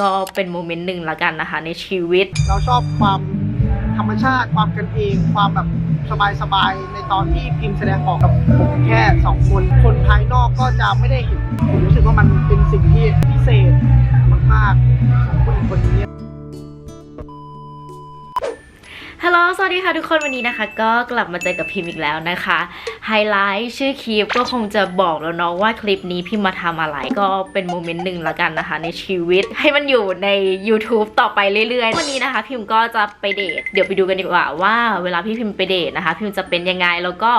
ก็เป็นโมเมนต์หนึ่งละกันนะคะ ในชีวิต เราชอบความธรรมชาติความกันเอง ความแบบสบายๆในตอนที่พิมพ์แสดงออกกับผมแค่สองคน คนภายนอกก็จะไม่ได้เห็นผมรู้สึกว่ามันเป็นสิ่งที่พิเศษมากๆของคนคนนี้ ฮัลโหล สวัสดีค่ะทุกคนวันนี้นะคะ ก็กลับมาเจอกับพิมพ์อีกแล้วนะคะ ไฮไลท์ชื่อคลิปก็คงจะบอกแล้วเนาะว่าคลิปนี้พิมพ์มาทำอะไรก็เป็นโมเมนต์หนึ่งละกันนะคะ ในชีวิตให้มันอยู่ใน YouTube ต่อไปเรื่อยๆ วันนี้นะคะ พิมพ์ก็จะไปเดท เดี๋ยวไปดูกันดีกว่าว่าเวลาพี่พิมพ์ไปเดทนะคะ พิมพ์จะเป็นยังไงแล้วก็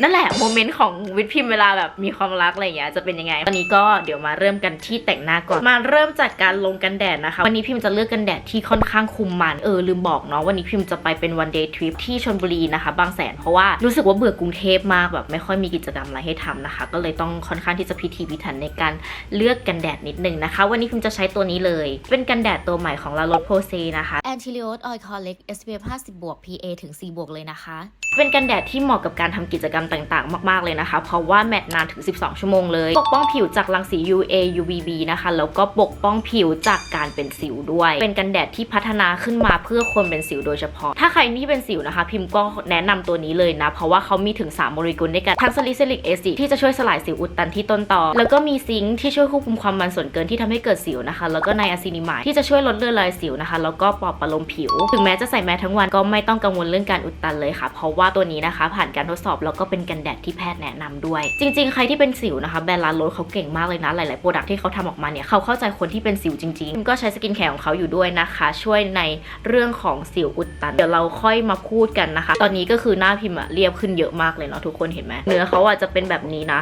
นั่นแหละโมเมนต์ของวิทย์พิมพ์เวลาแบบมีความรักอะไรอย่างเงี้ยจะเป็นยังไงตอนนี้ก็เดี๋ยวมาเริ่มกันที่แต่งหน้าก่อนมาเริ่มจากการลงกันแดดนะคะ วันนี้พิมพ์จะเลือกกันแดดที่ค่อนข้างคุมมันเออลืมบอกเนาะวันนี้พิมพ์จะไปเป็นวันเดย์ทริปที่ชลบุรีนะคะ บางแสนเพราะว่ารู้สึกว่าเบื่อกรุงเทพมากแบบไม่ค่อยมีกิจกรรมอะไรให้ทำนะคะ ก็เลยต้องค่อนข้างที่จะพิถีพิถันในการเลือกกันแดดนิดนึงนะคะ วันนี้พิมพ์จะใช้ตัวนี้เลย เป็นกันแดดตัวใหม่ของลาโรโพเซนะคะ a n t i l i o s Oil Collect SPF 50บวก PA ถึง4บวกเลยนะคะ เป็นกันแดดที่เหมาะกับการทำกิจกรรมต่างๆ มากๆเลยนะคะ เพราะว่าแมตต์นานถึง 12 ชั่วโมงเลย ปกป้องผิวจากรังสี UA UVB นะคะ แล้วก็ปกป้องผิวจากการเป็นสิวด้วย เป็นกันแดดที่พัฒนาขึ้นมาเพื่อคนเป็นสิวโดยเฉพาะ ถ้าใครที่เป็นสิวนะคะ พิมพ์ก็แนะนำตัวนี้เลยนะ เพราะว่าเขามีถึง 3 โมเลกุลด้วยกัน ทั้งซาลิซิลิกแอซิดที่จะช่วยสลายสิวอุดตันที่ต้นตอ แล้วก็มีซิงค์ที่ช่วยควบคุมความมันส่วนเกินที่ทำให้เกิดสิวนะคะ แล้วก็ไนอะซินิมายที่จะช่วยลดเลือดลอยสิวนะคะ แล้วก็ปลอบประโลมผิว ถึงแม้จะใส่แมสทั้งวันก็ไม่ต้องกังวลเรื่องการอุดตันเลยค่ะ เพราะว่าตัวนี้นะคะ ผ่านการทดสอบแล้วก็เป็นกันแดดที่แพทย์แนะนำด้วย จริง ๆ ใครที่เป็นสิวนะคะแบรนด์ลาโรสเขาเก่งมากเลยนะ หลายๆโปรดักที่เขาทำออกมาเนี่ยเขาเข้าใจคนที่เป็นสิวจริงๆ ก็ใช้สกินแคร์ของเขาอยู่ด้วยนะคะ ช่วยในเรื่องของสิวอุดตัน เดี๋ยวเราค่อยมาพูดกันนะคะ ตอนนี้ก็คือหน้าพิมพ์อะเรียบขึ้นเยอะมากเลยเนาะทุกคนเห็นไหมเนื้อเขาอาจจะเป็นแบบนี้นะ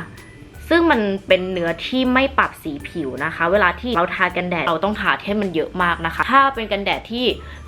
ซึ่งมันเป็นเนื้อที่ไม่ปรับสีผิวนะคะ เวลาที่เราทากันแดดเราต้องทาให้มันเยอะมากนะคะ ถ้าเป็นกันแดดที่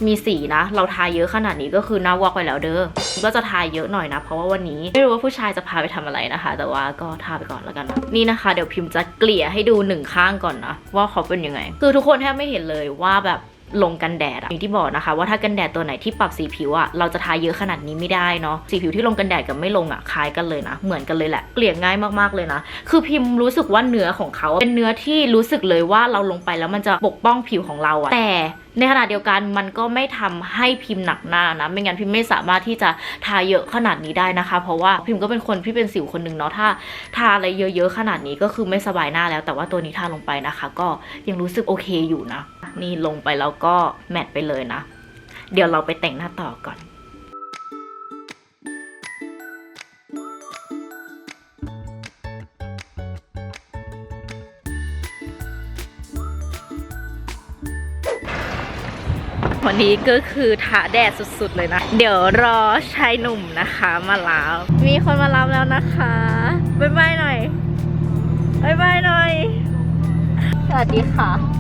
มีสีนะ เราทาเยอะขนาดนี้ก็คือหน้าวอกไปแล้วเด้อก็จะทาเยอะหน่อยนะ เพราะว่าวันนี้ไม่รู้ว่าผู้ชายจะพาไปทำอะไรนะคะ แต่ว่าก็ทาไปก่อนแล้วกันนะนี่นะคะ เดี๋ยวพิมพ์จะเกลี่ยให้ดูหนึ่งข้างก่อนนะว่าเขาเป็นยังไง คือทุกคนแทบไม่เห็นเลยว่าแบบ ลงกันแดดอะอย่างที่บอกนะคะ ว่าถ้ากันแดดตัวไหนที่ปรับสีผิวอะเราจะทาเยอะขนาดนี้ไม่ได้เนาะสีผิวที่ลงกันแดดกับไม่ลงอะคล้ายกันเลยนะ เหมือนกันเลยแหละเกลี่ยง่ายมากๆเลยนะ คือพิมพ์รู้สึกว่าเนื้อของเขาเป็นเนื้อที่รู้สึกเลยว่าเราลงไปแล้วมันจะปกป้องผิวของเราอะแต่ในขณะเดียวกันมันก็ไม่ทำให้พิมพ์หนักหน้านะ ไม่งั้นพิมพ์ไม่สามารถที่จะทาเยอะขนาดนี้ได้นะคะ เพราะว่าพิมพ์ก็เป็นคนที่เป็นสิวคนหนึ่งเนาะถ้าทาอะไรเยอะๆขนาดนี้ก็คือไม่สบายหน้าแล้ว แต่ว่าตัวนี้ทาลงไปนะคะ ก็ยังรู้สึกโอเคอยู่นะ นี่ลงไปแล้วก็แมทไปเลยนะ เดี๋ยวเราไปแต่งหน้าต่อก่อนวันนี้ก็คือทาแดดสุดๆเลยนะ เดี๋ยวรอชายหนุ่มนะคะมารับ มีคนมารับแล้วนะคะบ๊ายบายหน่อยบ๊ายบายหน่อย สวัสดีค่ะ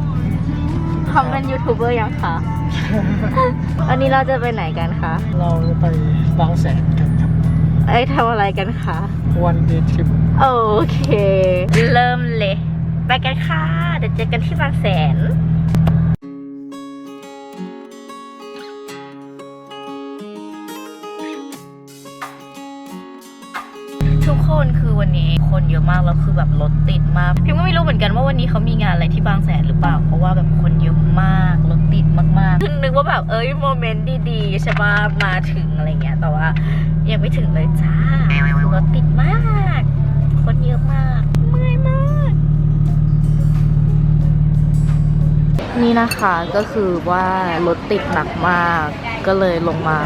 ทำเป็นยูทูบเบอร์ยังคะวันนี้เราจะไปไหนกันคะ เราจะไปบางแสนกันครับ เอ้ยทำอะไรกันคะ วันเดย์ทริป โอเค เริ่มเลย ไปกันค่ะ เดี๋ยวเจอกันที่บางแสน คนเยอะมากแล้วคือแบบรถติดมากพิมก็ไม่รู้เหมือนกันว่าวันนี้เขามีงานอะไรที่บางแสนหรือเปล่า เพราะว่าแบบคนเยอะมากรถติดมากๆคือนึกว่าแบบเอ้ยโมเมนต์ดีๆใช่ปะมาถึงอะไรเงี้ยแต่ว่ายังไม่ถึงเลยจ้ารถติดมาก คนเยอะมากเมื่อยมาก นี่นะคะก็คือว่ารถติดหนักมากก็เลยลงมา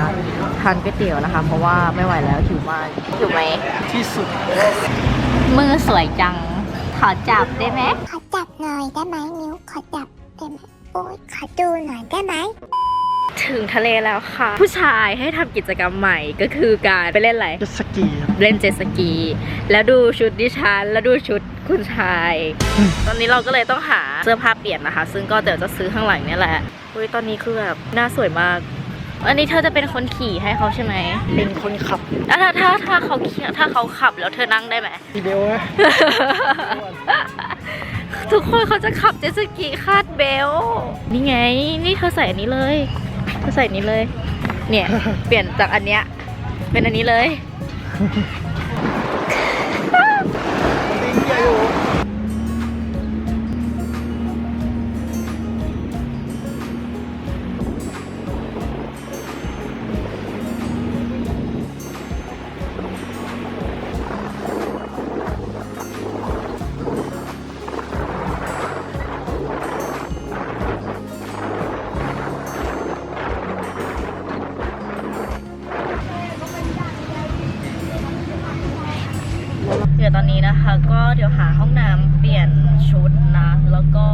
ทานก๋วยเตี๋ยวนะคะ เพราะว่าไม่ไหวแล้วหิวมากหิวไหมที่สุด มือสวยจัง ขอจับได้ไหมขอจับหน่อยได้ไหมนิ้วขอจับได้ไหมโอ๊ยขอดูหน่อยได้ไหม ถึงทะเลแล้วค่ะ ผู้ชายให้ทำกิจกรรมใหม่ก็คือการไปเล่นอะไรเจ็ตสกีครับเล่นเจ็ตสกี แล้วดูชุดดิฉันแล้วดูชุดคุณชายอืมตอนนี้เราก็เลยต้องหาเสื้อผ้าเปลี่ยนนะคะ ซึ่งก็เดี๋ยวจะซื้อข้างหลังเนี่ยแหละอุ้ยตอนนี้คือแบบหน้าสวยมากอันนี้เธอจะเป็นคนขี่ให้เขาใช่ไหมเป็นคนขับแล้วถ้าถ้าถ้าเขาขี่ถ้าเขาขับแล้วเธอนั่งได้ไหมทีเดียวนะทุกคนเขาจะขับเจ็ตสกีคาดเบลต์นี่ไง นี่เธอใส่อันนี้เลย เธอใส่อันนี้เลย เนี่ย เปลี่ยนจากอันเนี้ยเป็นอันนี้เลยตีเกียร์อยู่ เดี๋ยวหาห้องน้ำเปลี่ยนชุดนะ แล้วก็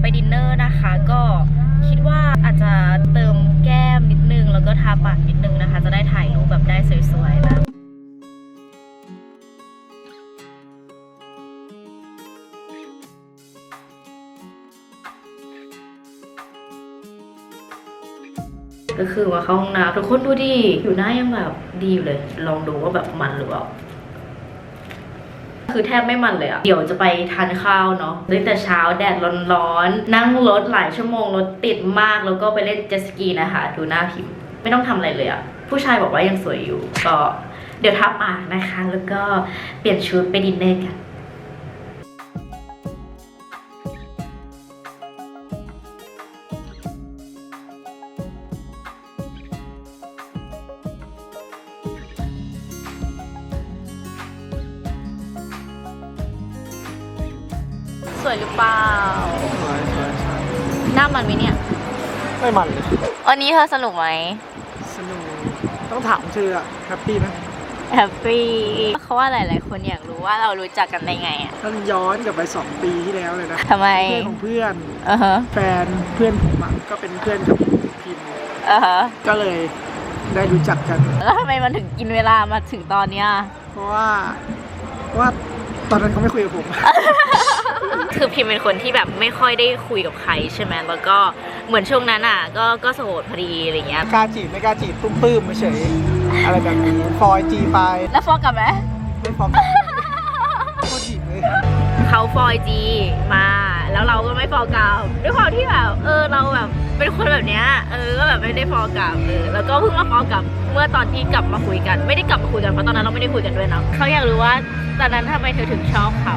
ไปดินเนอร์นะคะ ก็คิดว่าอาจจะเติมแก้มนิดนึง แล้วก็ทาปากนิดนึงนะคะ จะได้ถ่ายรูปแบบได้สวยๆแบบก็คือมาเข้าห้องน้ำทุกคนดูดิอยู่หน้ายังแบบดีอยู่เลย ลองดูว่าแบบมันหรือเปล่า คือแทบไม่มันเลยอะเดี๋ยวจะไปทานข้าวเนาะตั้งแต่เช้าแดดร้อนๆ นั่งรถหลายชั่วโมงรถติดมากแล้วก็ไปเล่นเจ็ตสกีนะคะ ดูหน้าพิมพ์ไม่ต้องทำอะไรเลยอะผู้ชายบอกว่ายังสวยอยู่ ก็เดี๋ยวทับปากนะคะ แล้วก็เปลี่ยนชุดไปดินเนอร์กัน วยหรือเปล่า หน้ามันไหมเนี่ย ไม่มันเลยวันนี้เธอสนุกไหม สนุกต้องถามเธออะแฮปปี้ไหมแฮปปี้เขาว่าหลาย ๆ คนอยากรู้ว่าเรารู้จักกันได้ไงอะท่านย้อนกลับไปสองปีที่แล้วเลยนะทำไม เพื่อนของเพื่อนอ่าฮะแฟนเพื่อนผมอะก็เป็นเพื่อนกับพิมพ์อ่าฮะก็เลยได้รู้จักกัน แล้วทำไมมันถึงกินเวลามาถึงตอนเนี้ยเพราะว่าเพราะว่าตอนนั้นเขาไม่คุยกับผม คือพิมเป็นคนที่แบบไม่ค่อยได้คุยกับใครใช่ไหมแล้วก็เหมือนช่วงนั้นอะ ก็ก็โสดพอดีอะไรเงี้ย กล้าจีบไม่กล้าจีบตุ้มปื้มไม่เฉยอะไรแบบนี้ฟอยจีไปแล้วฟอกกลับไหมไม่ฟอกกันโคตรจีบเลยเขาฟอยจีมา แล้วเราก็ไม่ฟอลกลับด้วยความที่แบบเออเราแบบเป็นคนแบบเนี้ยเออก็แบบไม่ได้ฟอลกลับเออแล้วก็เพิ่งมาฟอลกลับเมื่อตอนที่กลับมาคุยกัน ไม่ได้กลับมาคุยกันเพราะตอนนั้นเราไม่ได้คุยกันด้วยเนาะเขาอยากรู้ว่าตอนนั้นทำไมเธอถึงชอบเขา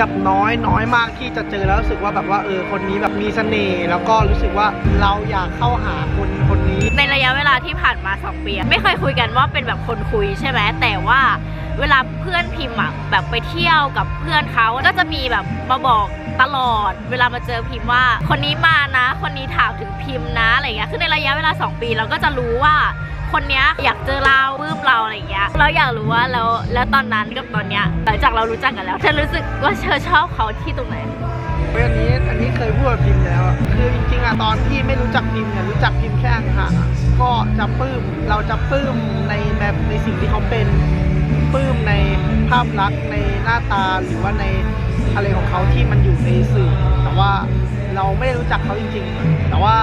กับน้อยน้อยมากที่จะเจอแล้วรู้สึกว่าแบบว่าเออคนนี้แบบมีเสน่ห์แล้วก็รู้สึกว่าเราอยากเข้าหาคนคนนี้ ในระยะเวลาที่ผ่านมาสองปีไม่เคยคุยกันว่าเป็นแบบคนคุยใช่ไหมแต่ว่าเวลาเพื่อนพิมพ์อะแบบไปเที่ยวกับเพื่อนเขาก็จะมีแบบมาบอกตลอด เวลามาเจอพิมพ์ว่า คนนี้มานะ คนนี้ถามถึงพิมพ์นะอะไรเงี้ยคือในระยะเวลาสองปีเราก็จะรู้ว่า คนเนี้ยอยากเจอเราปลื้มเราอะไรอย่างเงี้ยเราอยากรู้ว่าแล้วแล้วตอนนั้นกับตอนเนี้ยหลังจากเรารู้จักกันแล้วเธอรู้สึกว่าเธอชอบเขาที่ตรงไหนเฮ้ยอันนี้อันนี้เคยพูดกับพิมพ์แล้วอะคือจริงๆอะตอนที่ไม่รู้จักพิมพ์เนี่ยรู้จักพิมพ์แค่ห่างๆอะก็จะปลื้มเราจะปลื้มในแบบในสิ่งที่เขาเป็นปลื้มในภาพลักษณ์ในหน้าตาหรือว่าในอะไรของเขาที่มันอยู่ในสื่อ แต่ว่า เราไม่ได้รู้จักเขาจริง ๆ แต่ว่า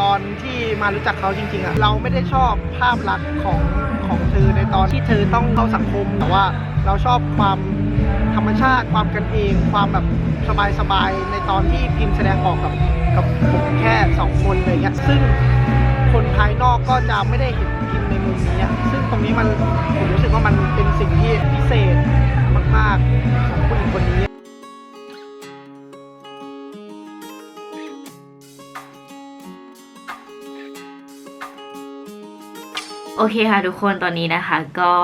ตอนที่มารู้จักเขาจริง ๆอะเราไม่ได้ชอบภาพลักษณ์ของของเธอในตอนที่เธอต้องเข้าสังคม แต่ว่าเราชอบความธรรมชาติความกันเอง ความแบบสบายๆในตอนที่พิมพ์แสดงออกกับกับผมแค่สองคนเลยเงี้ยซึ่งคนภายนอกก็จะไม่ได้เห็นพิมพ์ในมุมนี้ซึ่งตรงนี้มันผมรู้สึกว่ามันเป็นสิ่งที่พิเศษมากๆของผู้หญิงคนนี้ โอเคค่ะทุกคนตอนนี้นะคะก็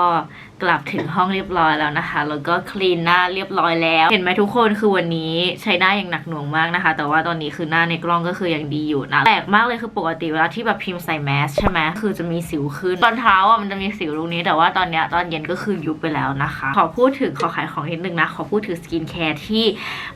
กลับถึงห้องเรียบร้อยแล้วนะคะ แล้วก็คลีนหน้าเรียบร้อยแล้ว เห็นไหมทุกคนคือวันนี้ใช้หน้าอย่างหนักหน่วงมากนะคะ แต่ว่าตอนนี้คือหน้าในกล้องก็คือยังดีอยู่นะแปลกมากเลยคือปกติเวลาที่แบบพิมพ์ใส่แมสใช่ไหมคือจะมีสิวขึ้นตอนเช้าอะมันจะมีสิวตรงนี้ แต่ว่าตอนเนี้ยตอนเย็นก็คือยุบไปแล้วนะคะ ขอพูดถึงขอขายของนิดนึงนะขอพูดถึงสกินแคร์ที่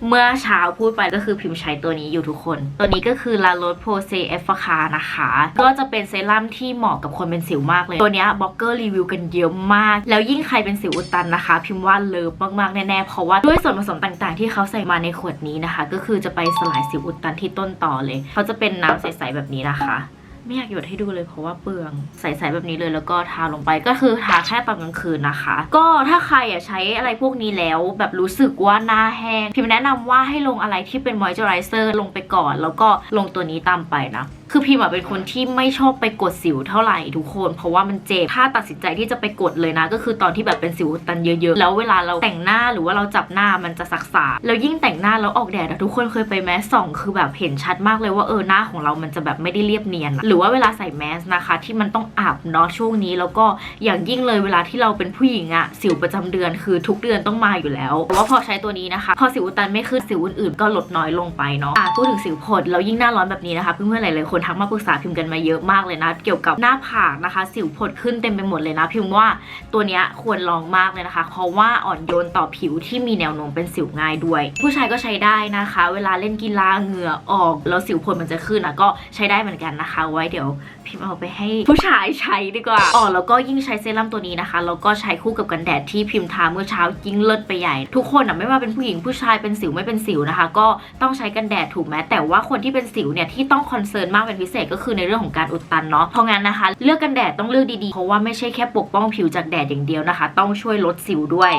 เมื่อเช้าพูดไปก็คือพิมพ์ใช้ตัวนี้อยู่ทุกคน ตัวนี้ก็คือ La Roche Posay e f f a c a นะคะ ก็จะเป็นเซรั่มที่เหมาะกับคนเป็นสิวมากเลยตัวเนี้ยบล็อกเกอร์รีวิวกันเยอะมากแล้วยิ่งใครเป็นสิวอุดตันนะคะ พิมพ์ว่าเลิฟมากๆ แน่ๆ เพราะว่าด้วยส่วนผสมต่างๆ ที่เขาใส่มาในขวดนี้นะคะ ก็คือจะไปสลายสิวอุดตันที่ต้นต่อเลย เขาจะเป็นน้ำใสๆแบบนี้นะคะ ไม่อยากหยดให้ดูเลยเพราะว่าเปลืองใสๆแบบนี้เลยแล้วก็ทาลงไปก็คือทาแค่ตอนกลางคืนนะคะ ก็ถ้าใครอะใช้อะไรพวกนี้แล้วแบบรู้สึกว่าหน้าแห้งพิมแนะนำว่าให้ลงอะไรที่เป็นมอยเจอไรเซอร์ลงไปก่อน แล้วก็ลงตัวนี้ตามไปนะ คือพิมอะเป็นคนที่ไม่ชอบไปกดสิวเท่าไหร่ทุกคน เพราะว่ามันเจ็บถ้าตัดสินใจที่จะไปกดเลยนะ ก็คือตอนที่แบบเป็นสิวอุดตันเยอะๆ แล้วเวลาเราแต่งหน้าหรือว่าเราจับหน้ามันจะสักๆแล้วยิ่งแต่งหน้าแล้วออกแดดอะทุกคนเคยไปแมสส่องคือแบบเห็นชัดมากเลยว่าเออหน้าของเรามันจะแบบไม่ได้เรียบเนียน หรือว่าเวลาใส่แมสนะคะ ที่มันต้องอาบเนาะช่วงนี้ แล้วก็อย่างยิ่งเลยเวลาที่เราเป็นผู้หญิงอะสิวประจำเดือนคือทุกเดือนต้องมาอยู่แล้วแต่ว่าพอใช้ตัวนี้นะคะ พอสิวอุดตันไม่ขึ้นสิวอื่นๆ ก็ลดน้อยลงไปเนาะอะพูดถึงสิวผดแล้วยิ่งหน้าร้อนแบบนี้นะคะเพื่อนๆหลายๆคนทักมาปรึกษาพิมพ์กันมาเยอะมากเลยนะ เกี่ยวกับหน้าผากนะคะ สิวผดขึ้นเต็มไปหมดเลยนะ พิมพ์ว่าตัวนี้ควรลองมากเลยนะคะ เพราะว่าอ่อนโยนต่อผิวที่มีแนวโน้มเป็นสิวง่ายด้วย ผู้ชายก็ใช้ได้นะคะ เวลาเล่นกีฬาเหงื่อออก แล้วสิวผดมันจะขึ้นอะก็ใช้ได้เหมือนกันนะคะ ไว้เดี๋ยวพิมพ์เอาไปให้ผู้ชายใช้ดีกว่าอ๋อแล้วก็ยิ่งใช้เซรั่มตัวนี้นะคะแล้วก็ใช้คู่กับกันแดดที่พิมพ์ทาเมื่อเช้ายิ่งเลิศไปใหญ่ ทุกคนอะไม่ว่าเป็นผู้หญิงผู้ชายเป็นสิวไม่เป็นสิวนะคะ ก็ต้องใช้กันแดดถูกไหมแต่ว่าคนที่เป็นสิวเนี่ยที่ต้องคอนเซิร์นมากเป็นพิเศษก็คือในเรื่องของการอุดตันเนาะเพราะงั้นนะคะ เลือกกันแดดต้องเลือกดีๆ เพราะว่าไม่ใช่แค่ปกป้องผิวจากแดดอย่างเดียวนะคะ ต้องช่วยลดสิวด้วย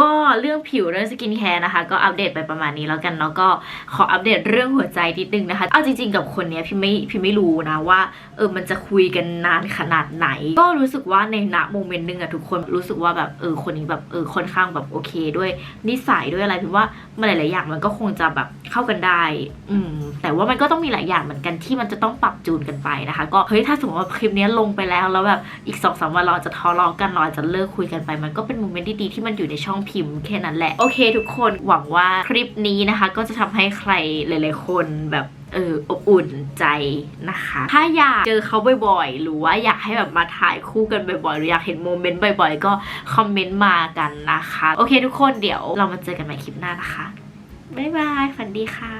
ก็เรื่องผิวเรื่องสกินแคร์นะคะ ก็อัปเดตไปประมาณนี้แล้วกันเนาะก็ขออัปเดตเรื่องหัวใจนิดนึงนะคะ เอาจริง ๆ กับคนเนี้ยพี่ไม่พี่ไม่รู้นะว่าเออมันจะคุยกันนานขนาดไหน ก็รู้สึกว่าในณโมเมนต์หนึงอะทุกคนรู้สึกว่าแบบเออคนนี้แบบเออค่อนข้างแบบโอเคด้วยนิสัยด้วยอะไรพี่ว่ามันหลายๆอย่างมันก็คงจะแบบเข้ากันได้ อืมแต่ว่ามันก็ต้องมีหลายอย่างเหมือนกันที่มันจะต้องปรับจูนกันไปนะคะ ก็เฮ้ยถ้าสมมติว่าคลิปนี้ลงไปแล้วแล้วแบบอีกสองสามวันเราอจะทะเลาะกันเราอจจะเลิกคุยกันไป มันก็เป็นโมเมนต์ที่ดีที่มันอยู่ในช่องพิมพ์แค่นั้นแหละ โอเคทุกคนหวังว่าคลิปนี้นะคะ ก็จะทำให้ใครหลาย ๆ คนแบบเอออบอุ่นใจนะคะ ถ้าอยากเจอเขาบ่อยๆ หรือว่าอยากให้แบบมาถ่ายคู่กันบ่อยๆ หรืออยากเห็นโมเมนต์บ่อยๆ ก็คอมเมนต์มากันนะคะ โอเคทุกคนเดี๋ยวเรามาเจอกันใหม่คลิปหน้านะคะ บ๊ายบายฝันดีค่ะ